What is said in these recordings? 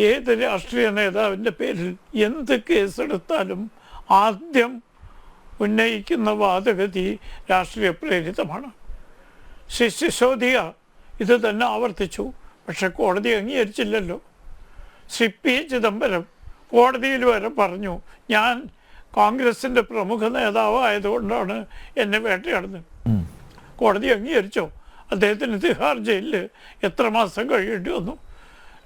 ഏത് രാഷ്ട്രീയ നേതാവിന്റെ പേരിൽ എന്ത് കേസെടുത്താലും ആദ്യം ഉന്നയിക്കുന്ന വാദഗതി രാഷ്ട്രീയ പ്രേരിതമാണ്. ശ്രീ സിസോദിയ ഇത് തന്നെ ആവർത്തിച്ചു. പക്ഷെ കോടതി അംഗീകരിച്ചില്ലല്ലോ. ശ്രീ പി ചിദംബരം കോടതിയിൽ വരെ പറഞ്ഞു ഞാൻ കോൺഗ്രസിന്റെ പ്രമുഖ നേതാവായതുകൊണ്ടാണ് എന്നെ വേട്ടയാടുന്നത്. കോടതി അംഗീകരിച്ചോ? അദ്ദേഹത്തിന് തിഹാർ ജയിലിൽ എത്ര മാസം കഴിയേണ്ടി വന്നു?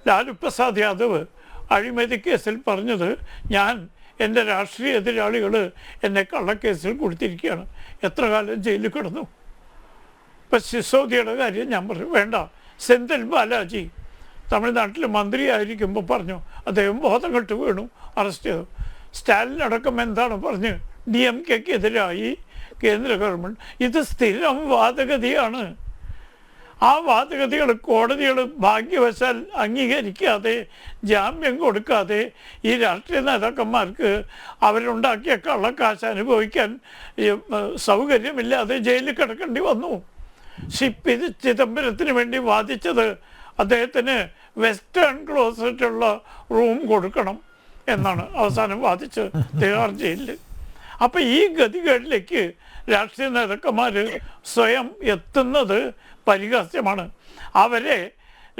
ലാലു പ്രസാദ് യാദവ് അഴിമതി കേസിൽ പറഞ്ഞത് ഞാൻ എന്റെ രാഷ്ട്രീയ എതിരാളികൾ എന്നെ കള്ളക്കേസിൽ കൊടുത്തിരിക്കുകയാണ്. എത്ര കാലം ജയിലിൽ കിടന്നു? ഇപ്പം സിസോദിയുടെ കാര്യം ഞാൻ പറഞ്ഞു വേണ്ട. സെന്തിൽ ബാലാജി തമിഴ്നാട്ടിൽ മന്ത്രിയായിരിക്കുമ്പോൾ പറഞ്ഞു അദ്ദേഹം ബോധം കെട്ട് വീണു അറസ്റ്റ് ചെയ്തു. സ്റ്റാലിൻ അടക്കം എന്താണ് പറഞ്ഞ്? ഡി എം കെക്കെതിരായി കേന്ദ്ര ഗവൺമെന്റ് ഇത് സ്ഥിരം വാദഗതിയാണ്. ആ വാദഗതികൾ കോടതികൾ ഭാഗ്യവശാൽ അംഗീകരിക്കാതെ ജാമ്യം കൊടുക്കാതെ ഈ രാഷ്ട്രീയ നേതാക്കന്മാർക്ക് അവരുണ്ടാക്കിയ കള്ളക്കാശ് അനുഭവിക്കാൻ സൗകര്യമില്ലാതെ ജയിലിൽ കിടക്കേണ്ടി വന്നു. ഷിപ്പി ചിദംബരത്തിന് വേണ്ടി വാദിച്ചത് അദ്ദേഹത്തിന് വെസ്റ്റേൺ ക്ലോസറ്റുള്ള റൂം കൊടുക്കണം എന്നാണ് അവസാനം വാദിച്ച് തിഹാർ ജയിലിൽ. അപ്പം ഈ ഗതികളിലേക്ക് രാഷ്ട്രീയ നേതാക്കന്മാർ സ്വയം എത്തുന്നത് പരിഹാസ്യമാണ്. അവരെ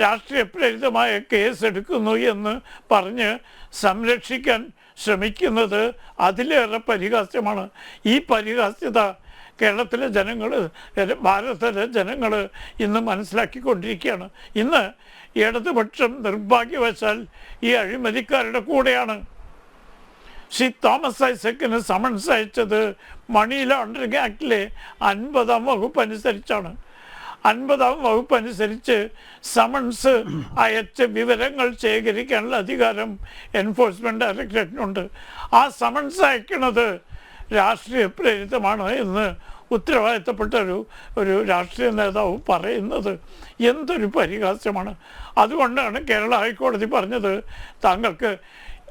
രാഷ്ട്രീയ പ്രേരിതമായ കേസ് എടുക്കുന്നു എന്ന് പറഞ്ഞ് സംരക്ഷിക്കാൻ ശ്രമിക്കുന്നത് അതിലേറെ പരിഹാസ്യമാണ്. ഈ പരിഹാസ്യത കേരളത്തിലെ ജനങ്ങൾ ഭാരതത്തിലെ ജനങ്ങൾ ഇന്ന് മനസ്സിലാക്കിക്കൊണ്ടിരിക്കുകയാണ്. ഇന്ന് ഇടതുപക്ഷം നിർഭാഗ്യവശാൽ ഈ അഴിമതിക്കാരുടെ കൂടെയാണ്. ശ്രീ തോമസ് ഐസക്കിന് സമൻസ് അയച്ചത് മണി ലോണ്ടറിംഗ് ആക്ടിലെ അൻപതാം വകുപ്പ് അനുസരിച്ചാണ്. അൻപതാം വകുപ്പ് അനുസരിച്ച് സമൺസ് അയച്ച് വിവരങ്ങൾ ശേഖരിക്കാനുള്ള അധികാരം എൻഫോഴ്സ്മെന്റ് ഡയറക്ടറേറ്റിനുണ്ട്. ആ സമൺസ് അയക്കുന്നത് രാഷ്ട്രീയ പ്രേരിതമാണ് എന്ന് ഉത്തരവാദിത്തപ്പെട്ട ഒരു ഒരു രാഷ്ട്രീയ നേതാവ് പറയുന്നത് എന്തൊരു പരിഹാസ്യമാണ്. അതുകൊണ്ടാണ് കേരള ഹൈക്കോടതി പറഞ്ഞത് താങ്കൾക്ക്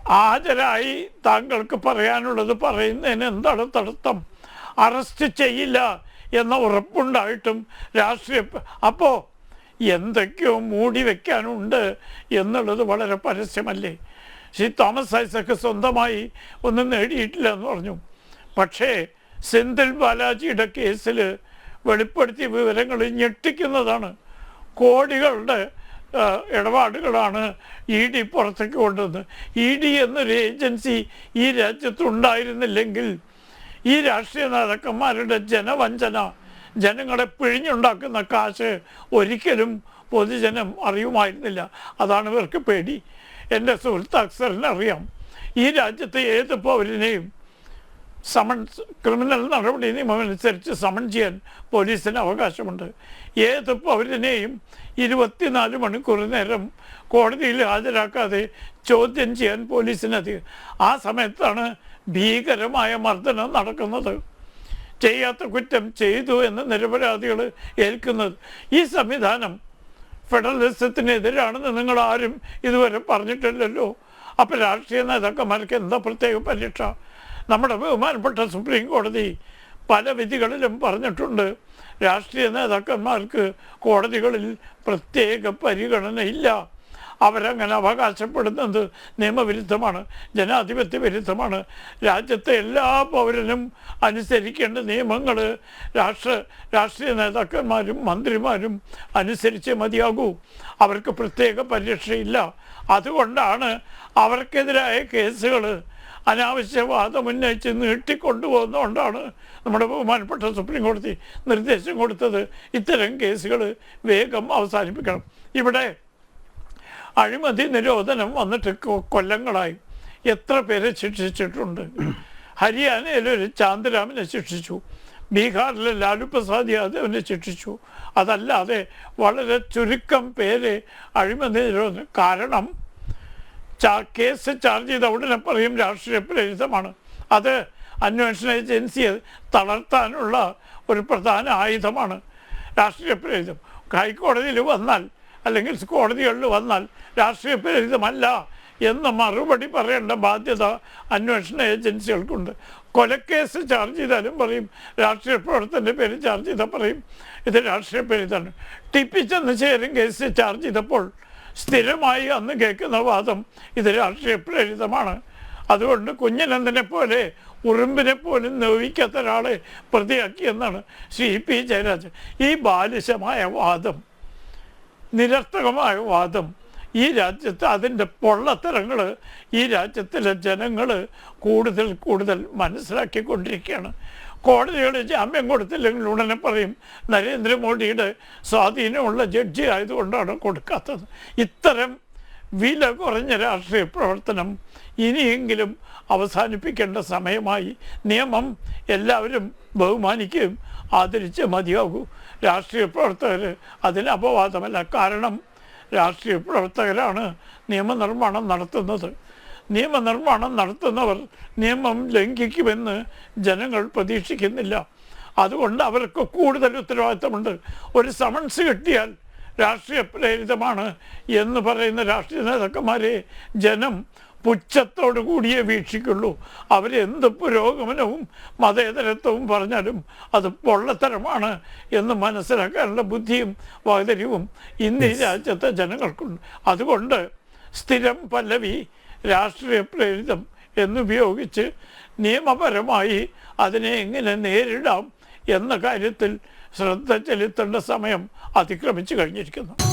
ഹാജരായി താങ്കൾക്ക് പറയാനുള്ളത് പറയുന്നതിന് എന്താണ് തടസ്സം? അറസ്റ്റ് ചെയ്യില്ല. എന്ന ഉറപ്പുണ്ടായിട്ടും രാഷ്ട്രീയ അപ്പോൾ എന്തൊക്കെയോ മൂടി വയ്ക്കാനുണ്ട് എന്നുള്ളത് വളരെ പരസ്യമല്ലേ? ശ്രീ തോമസ് ഐസക്ക് സ്വന്തമായി ഒന്നും നേടിയിട്ടില്ല എന്ന് പറഞ്ഞു. പക്ഷേ സെന്തിൽ ബാലാജിയുടെ കേസിൽ വെളിപ്പെടുത്തിയ വിവരങ്ങൾ ഞെട്ടിക്കുന്നതാണ്. കോടികളുടെ ഇടപാടുകളാണ് ഇ ഡി പുറത്തേക്ക് കൊണ്ടുവന്നത്. ഇ ഡി എന്നൊരു ഏജൻസി ഈ രാജ്യത്ത് ഉണ്ടായിരുന്നില്ലെങ്കിൽ ഈ രാഷ്ട്രീയ നേതാക്കന്മാരുടെ ജനവഞ്ചന ജനങ്ങളെ പിഴിഞ്ഞുണ്ടാക്കുന്ന കാശ് ഒരിക്കലും പൊതുജനം അറിയുമായിരുന്നില്ല. അതാണ് ഇവർക്ക് പേടി. എന്റെ സുഹൃത്ത് അക്സറിനറിയാം. ഈ രാജ്യത്തെ ഏത് പൗരനെയും സമൻസ് ക്രിമിനൽ നടപടി നിയമമനുസരിച്ച് സമൺ ചെയ്യാൻ പോലീസിന് അവകാശമുണ്ട്. ഏത് പൗരനെയും ഇരുപത്തിനാല് മണിക്കൂർ നേരം കോടതിയിൽ ഹാജരാക്കാതെ ചോദ്യം ചെയ്യാൻ പോലീസിന് അധികം ആ സമയത്താണ് ഭീകരമായ മർദ്ദനം നടക്കുന്നത്. ചെയ്യാത്ത കുറ്റം ചെയ്തു എന്ന് നിരപരാധികൾ ഏൽക്കുന്നത്. ഈ സംവിധാനം ഫെഡറലിസത്തിനെതിരാണെന്ന് നിങ്ങൾ ആരും ഇതുവരെ പറഞ്ഞിട്ടില്ലല്ലോ. അപ്പോൾ രാഷ്ട്രീയ നേതാക്കന്മാർക്ക് എന്താ പ്രത്യേക പരീക്ഷ? നമ്മുടെ ബഹുമാനപ്പെട്ട സുപ്രീം കോടതി പല വിധികളിലും പറഞ്ഞിട്ടുണ്ട്. രാഷ്ട്രീയ നേതാക്കന്മാർക്ക് കോടതികളിൽ പ്രത്യേക പരിഗണനയില്ല. അവരങ്ങനെ അവകാശപ്പെടുന്നത് നിയമവിരുദ്ധമാണ് ജനാധിപത്യ വിരുദ്ധമാണ്. രാജ്യത്തെ എല്ലാ പൗരനും അനുസരിക്കേണ്ട നിയമങ്ങൾ രാഷ്ട്ര രാഷ്ട്രീയ നേതാക്കന്മാരും മന്ത്രിമാരും അനുസരിച്ച് മതിയാകൂ. അവർക്ക് പ്രത്യേക പരിരക്ഷയില്ല. അതുകൊണ്ടാണ് അവർക്കെതിരായ കേസുകൾ അനാവശ്യ വാദം ഉന്നയിച്ച് നീട്ടിക്കൊണ്ടുപോകുന്നതുകൊണ്ടാണ് നമ്മുടെ ബഹുമാനപ്പെട്ട സുപ്രീം കോടതി നിർദ്ദേശം കൊടുത്തത് ഇത്തരം കേസുകൾ വേഗം അവസാനിപ്പിക്കണം. ഇവിടെ അഴിമതി നിരോധനം വന്നിട്ട് കൊല്ലങ്ങളായി. എത്ര പേരെ ശിക്ഷിച്ചിട്ടുണ്ട്? ഹരിയാനയിൽ ഒരു ചാന്ദരാമിനെ ശിക്ഷിച്ചു. ബീഹാറിലെ ലാലു പ്രസാദ് യാദവിനെ ശിക്ഷിച്ചു. അതല്ലാതെ വളരെ ചുരുക്കം പേര് അഴിമതി നിരോധനം കാരണം കേസ് ചാർജ് ചെയ്ത ഉടനെ പറയും രാഷ്ട്രീയ പ്രേരിതമാണ് അത് അന്വേഷണ ഏജൻസിയെ തളർത്താനുള്ള ഒരു പ്രധാന ആയുധമാണ് രാഷ്ട്രീയ പ്രേരിതം ഹൈക്കോടതിയിൽ വന്നാൽ അല്ലെങ്കിൽ കോടതികളിൽ വന്നാൽ രാഷ്ട്രീയ പ്രേരിതമല്ല എന്ന് മറുപടി പറയേണ്ട ബാധ്യത അന്വേഷണ ഏജൻസികൾക്കുണ്ട്. കൊലക്കേസ് ചാർജ് ചെയ്താലും പറയും രാഷ്ട്രീയ പ്രവർത്തനത്തിന്റെ പേര് ചാർജ് ചെയ്താൽ പറയും ഇത് രാഷ്ട്രീയ പ്രേരിതമാണ് ടി പി ചേരും കേസ് ചാർജ് ചെയ്തപ്പോൾ സ്ഥിരമായി അന്ന് കേൾക്കുന്ന വാദം ഇത് രാഷ്ട്രീയ പ്രേരിതമാണ്. അതുകൊണ്ട് കുഞ്ഞനന്ദനെ പോലെ ഉറുമ്പിനെ പോലും നോവിക്കാത്ത ഒരാളെ പ്രതിയാക്കിയെന്നാണ് ശ്രീ പി ജയരാജൻ. ഈ ബാലിശമായ വാദം നിരർത്ഥകമായ വാദം ഈ രാജ്യത്ത് അതിന്റെ പൊള്ളത്തരങ്ങൾ ഈ രാജ്യത്തിലെ ജനങ്ങൾ കൂടുതൽ കൂടുതൽ മനസ്സിലാക്കിക്കൊണ്ടിരിക്കുകയാണ്. കോടതികൾ ജാമ്യം കൊടുത്തില്ലെങ്കിൽ ഉടനെ പറയും നരേന്ദ്രമോദിയുടെ സ്വാധീനമുള്ള ജഡ്ജി ആയതുകൊണ്ടാണ് കൊടുക്കാത്തത്. ഇത്തരം വില കുറഞ്ഞ രാഷ്ട്രീയ പ്രവർത്തനം ഇനിയെങ്കിലും അവസാനിപ്പിക്കേണ്ട സമയമായി നിയമം എല്ലാവരും ബഹുമാനിക്കുകയും ആദരിച്ച് മതിയാകൂ. രാഷ്ട്രീയ പ്രവർത്തകർ അതിന് അപവാദമല്ല. കാരണം രാഷ്ട്രീയ പ്രവർത്തകരാണ് നിയമനിർമ്മാണം നടത്തുന്നത്. നിയമനിർമ്മാണം നടത്തുന്നവർ നിയമം ലംഘിക്കുമെന്ന് ജനങ്ങൾ പ്രതീക്ഷിക്കുന്നില്ല. അതുകൊണ്ട് അവർക്ക് കൂടുതൽ ഉത്തരവാദിത്തമുണ്ട്. ഒരു സമൺസ് കിട്ടിയാൽ രാഷ്ട്രീയ പ്രേരിതമാണ് എന്ന് പറയുന്ന രാഷ്ട്രീയ നേതാക്കന്മാരെ ജനം പുച്ഛത്തോടു കൂടിയേ വീക്ഷിക്കുള്ളൂ. അവരെന്ത് പുരോഗമനവും മതേതരത്വവും പറഞ്ഞാലും അത് പൊള്ളത്തരമാണ് എന്ന് മനസ്സിലാക്കാനുള്ള ബുദ്ധിയും വകതിരിവും ഇന്ന് ഈ രാജ്യത്തെ ജനങ്ങൾക്കുണ്ട്. അതുകൊണ്ട് സ്ഥിരം പല്ലവി രാഷ്ട്രീയ പ്രേരിതം എന്നുപയോഗിച്ച് നിയമപരമായി അതിനെ എങ്ങനെ നേരിടാം എന്ന കാര്യത്തിൽ ശ്രദ്ധ ചെലുത്തേണ്ട സമയം അതിക്രമിച്ചു കഴിഞ്ഞിരിക്കുന്നു.